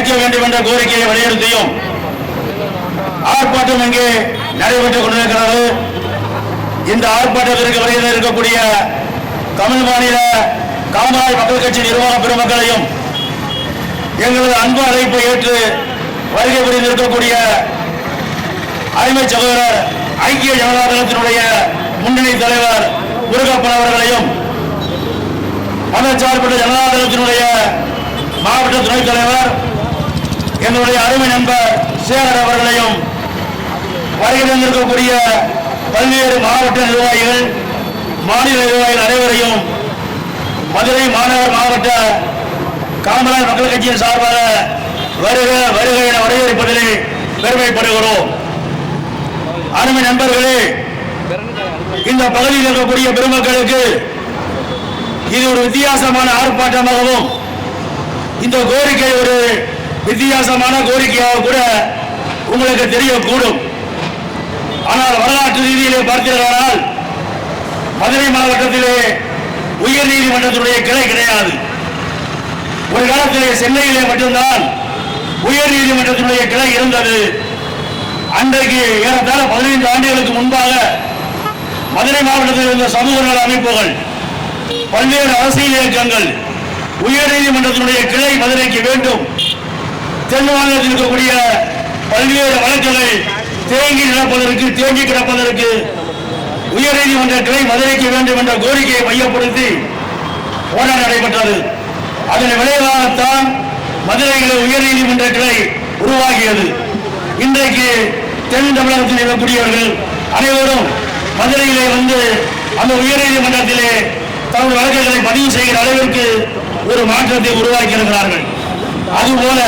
அறிவிக்க வேண்டும் என்ற கோரிக்கையை வலியுறுத்தியும் ஆர்ப்பாட்டம் இங்கே நடைபெற்றுக் கொண்டிருக்கிறது. இந்த ஆர்ப்பாட்டத்திற்கு வருகிற இருக்கக்கூடிய தமிழ் மாநில காமராஜ் மக்கள் கட்சி நிர்வாக பெருமக்களையும் எங்களது அன்பு அழைப்பை ஏற்று வருகை புரிந்திருக்கக்கூடிய அருமை சகோதரர் ஐக்கிய ஜனதா தளத்தினுடைய முன்னணி தலைவர் முருகப்பன் அவர்களையும் மதச்சார்பற்ற ஜனதா தளத்தினுடைய மாவட்ட துணைத் தலைவர் எங்களுடைய அருமை நண்பர் சேகர் அவர்களையும் வருகை தந்திருக்கக்கூடிய பல்வேறு மாவட்ட நிர்வாகிகள் மாநில நிர்வாகிகள் அனைவரையும் மதுரை மாநகர் மாவட்ட காமராஜ் மக்கள் கட்சியின் சார்பாக வருக வருக என வரவேற்பதிலே பெருமைப்படுகிறோம். அருமை நண்பர்களே இந்த பகுதியில் இருக்கக்கூடிய பெருமக்களுக்கு இது ஒரு வித்தியாசமான ஆர்ப்பாட்டமாகவும் இந்த கோரிக்கை ஒரு வித்தியாசமான கோரிக்கையாக கூட உங்களுக்கு தெரியக்கூடும். ஆனால் வரலாற்று ரீதியிலே பார்த்தீர்களானால் மதுரை மாவட்டத்திலே உயர் நீதிமன்றத்தினுடைய கிளை கிடையாது. ஒரு காலத்திலே சென்னையிலே மட்டும்தான் உயர் நீதிமன்றத்தினுடைய கிளை இருந்தது. அன்றைக்கு ஏறத்தாழ பதினைந்து ஆண்டுகளுக்கு முன்பாக மதுரை மாவட்டத்தில் இருந்த சமூக நல அமைப்புகள் பல்வேறு அரசியல் இயக்கங்கள் உயர் நீதிமன்றத்தினுடைய கிளை மதுரைக்கு வேண்டும் தென் மாநிலத்தில் இருக்கக்கூடிய பல்வேறு வழக்குகள் தேங்கி நடப்பதற்கு தேங்கி கிடப்பதற்கு உயர்நீதிமன்ற கிளை மதுரைக்கு வேண்டும் என்ற கோரிக்கையை மையப்படுத்தி போராட்டம் நடைபெற்றது. அதன் விளைவாகத்தான் மதுரையில் உயர்நீதிமன்ற கிளை உருவாகியது. இன்றைக்கு தென் தமிழகத்தில் இருக்கக்கூடியவர்கள் அனைவரும் மதுரையிலே வந்து அந்த உயர்நீதிமன்றத்திலே தமது தங்கள் வழக்குகளை பதிவு செய்கிற அளவிற்கு ஒரு மாற்றத்தை உருவாக்கி இருக்கிறார்கள் அதுபோல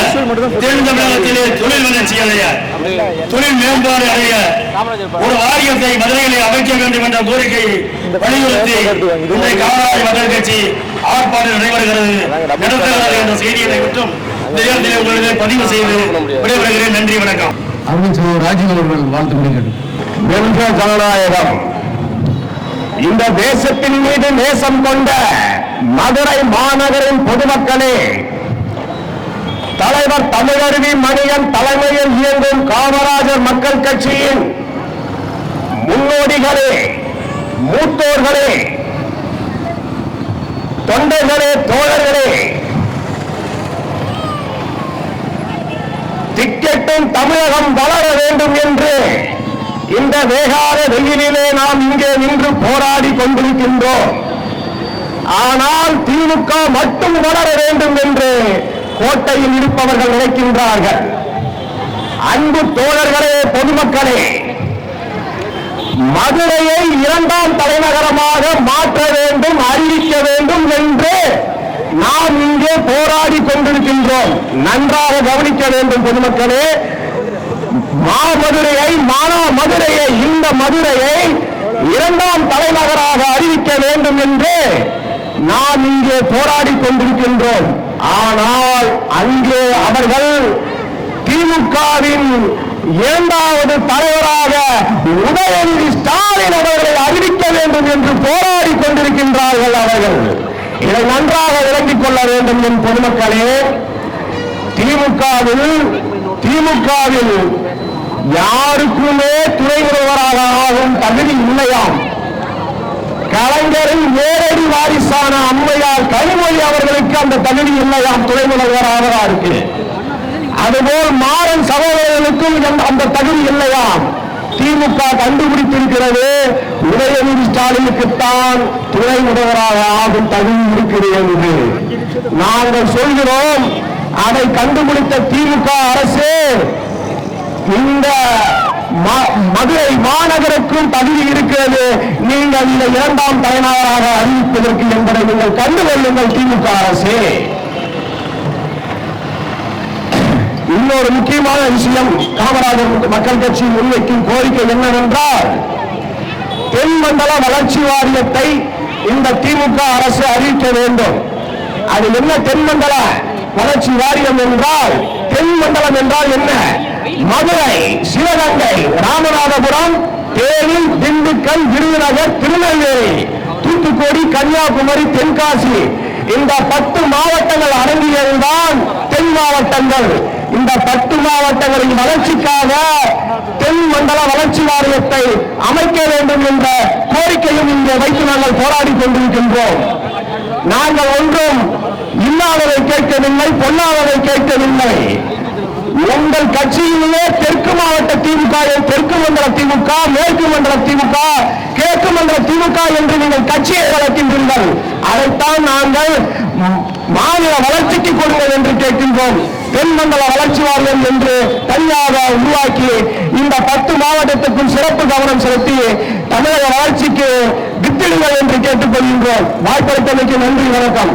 தென் தமிழகத்திலே தொழில் வளர்ச்சி அடைய தொழில் மேம்பாடு அடைய ஒரு வாரியத்தை மதுரையிலே அமைக்க வேண்டும் என்ற கோரிக்கையை வலியுறுத்தி இன்றைய காமராஜ் மக்கள் கட்சி ஆர்ப்பாட்டம் நடைபெறுகிறது. நடத்துகிறது என்ற செய்தியை விட்டும் இந்த நேரத்தில் உங்களிடம் பதிவு செய்து விடைபெறுகிறேன். நன்றி வணக்கம். அருண் சகோதரர் ராஜீவ் அவர்கள் வாழ்த்து வென்ற ஜனநாயகம். இந்த தேசத்தின் மீது நேசம் கொண்ட மதுரை மாநகரின் பொதுமக்களே தலைவர் தமிழருவி மணியன் தலைமையில் இயங்கும் காமராஜர் மக்கள் கட்சியின் முன்னோடிகளே மூத்தோர்களே தொண்டர்களே தோழர்களே திக்கெட்டும் தமிழகம் வளர வேண்டும் என்று இந்த வேகாத வெயிலிலே நாம் இங்கே நின்று போராடி கொண்டிருக்கின்றோம். ஆனால் திமுக மட்டும் வளர வேண்டும் என்று கோட்டையில் இருப்பவர்கள் நினைக்கின்றார்கள். அன்பு தோழர்களே பொதுமக்களே மதுரையை இரண்டாம் தலைநகரமாக மாற்ற வேண்டும் அறிவிக்க வேண்டும் என்று நாம் இங்கே போராடி கொண்டிருக்கின்றோம். நன்றாக கவனிக்க வேண்டும் பொதுமக்களே. மா மதுரையை மானா மதுரையை இந்த மதுரையை இரண்டாம் தலைநகராக அறிவிக்க வேண்டும் என்று நாம் இங்கே போராடி கொண்டிருக்கின்றோம். ஆனால் அங்கே அவர்கள் திமுகவின் இரண்டாவது தலைவராக உதயநிதி ஸ்டாலின் அவர்களை அறிவிக்க வேண்டும் என்று போராடி கொண்டிருக்கின்றார்கள் அவர்கள். இதை நன்றாக விளங்கிக் கொள்ள வேண்டும் என் பொதுமக்களே திமுகவில் திமுகவில் யாருக்குமே துணை முதல்வராக ஆகும் தகுதி இல்லையாம். கலைஞரின் நேரடி வாரிசான அம்மா கனிமொழி அவர்களுக்கு அந்த தகுதி இல்லையாம் துணை முதல்வராக இருக்கு அதுபோல் மாறன் சகோதரர்களுக்கும் அந்த தகுதி இல்லையாம். திமுக கண்டுபிடித்திருக்கிறது. உதயநிதி ஸ்டாலினுக்குத்தான் துணை முதல்வராக ஆகும் தகுதி இருக்கிறது என்று. நாங்கள் சொல்கிறோம் அதை கண்டுபிடித்த திமுக அரசு இந்த மதுரை மாநகருக்கும் தகுதி இருக்கிறது. நீங்கள் இந்த இரண்டாம் தலைநகராக அறிவிப்பதற்கு என்பதை நீங்கள் கண்டுகொள்ளுங்கள் திமுக அரசு. இன்னொரு முக்கியமான விஷயம் காமராஜர் மக்கள் கட்சி முன்வைக்கும் கோரிக்கை என்னவென்றால் தென்மண்டல வளர்ச்சி வாரியத்தை இந்த திமுக அரசு அறிவிக்க வேண்டும். அது என்ன தென்மண்டல வளர்ச்சி வாரியம் என்றால் தென்மண்டலம் என்றால் என்ன? மதுரை சிவகங்கை ராமநாதபுரம் தேனி திண்டுக்கல் விருதுநகர் திருநெல்வேலி தூத்துக்குடி கன்னியாகுமரி தென்காசி. இந்த பத்து மாவட்டங்கள் அடங்கியதுதான் தென் மாவட்டங்கள். இந்த பத்து மாவட்டங்களின் வளர்ச்சிக்காக தென் மண்டல வளர்ச்சி வாரியத்தை அமைக்க வேண்டும் என்ற கோரிக்கையும் இங்கே வைத்து நாங்கள் போராடி கொண்டிருக்கின்றோம். நாங்கள் ஒன்றும் இல்லாததை கேட்கவில்லை பொல்லாததை கேட்கவில்லை. உங்கள் கட்சியிலே தெற்கு மாவட்ட திமுக தெற்கு மண்டல திமுக மேற்கு மண்டல திமுக கிழக்கு மண்டல திமுக என்று நீங்கள் கட்சியை வளர்க்கின்றீர்கள். அதைத்தான் நாங்கள் மாநில வளர்ச்சிக்கு கொடுங்கள் என்று கேட்கின்றோம். தென் மண்டல வளர்ச்சி வாரியம் என்று தனியாக உருவாக்கி இந்த பத்து மாவட்டத்துக்கும் சிறப்பு கவனம் செலுத்தி தமிழக வளர்ச்சிக்கு வித்திடுங்கள் என்று கேட்டுக்கொள்கின்றோம். வாய்ப்பளித்தமைக்கு நன்றி வணக்கம்.